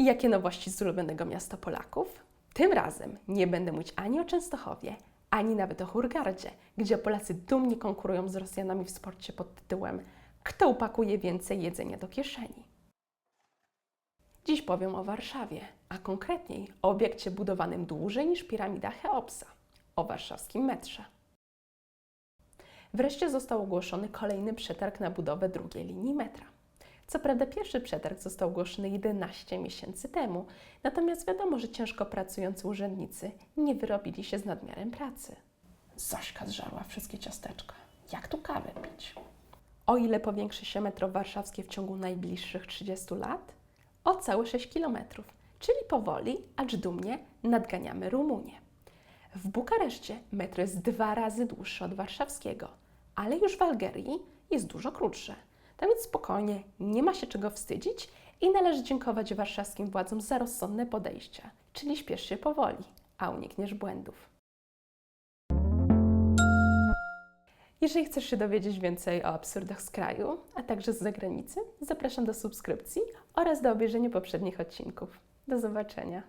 I jakie nowości z ulubionego miasta Polaków? Tym razem nie będę mówić ani o Częstochowie, ani nawet o Hurgardzie, gdzie Polacy dumnie konkurują z Rosjanami w sporcie pod tytułem Kto upakuje więcej jedzenia do kieszeni? Dziś powiem o Warszawie, a konkretniej o obiekcie budowanym dłużej niż piramida Cheopsa, o warszawskim metrze. Wreszcie został ogłoszony kolejny przetarg na budowę drugiej linii metra. Co prawda pierwszy przetarg został ogłoszony 11 miesięcy temu, natomiast wiadomo, że ciężko pracujący urzędnicy nie wyrobili się z nadmiarem pracy. Zośka zżarła wszystkie ciasteczka. Jak tu kawę pić? O ile powiększy się metro warszawskie w ciągu najbliższych 30 lat? O całe 6 kilometrów, czyli powoli, acz dumnie nadganiamy Rumunię. W Bukareszcie metro jest dwa razy dłuższe od warszawskiego, ale już w Algerii jest dużo krótsze. Tak więc spokojnie, nie ma się czego wstydzić i należy dziękować warszawskim władzom za rozsądne podejście, czyli śpiesz się powoli, a unikniesz błędów. Jeżeli chcesz się dowiedzieć więcej o absurdach z kraju, a także z zagranicy, zapraszam do subskrypcji oraz do obejrzenia poprzednich odcinków. Do zobaczenia.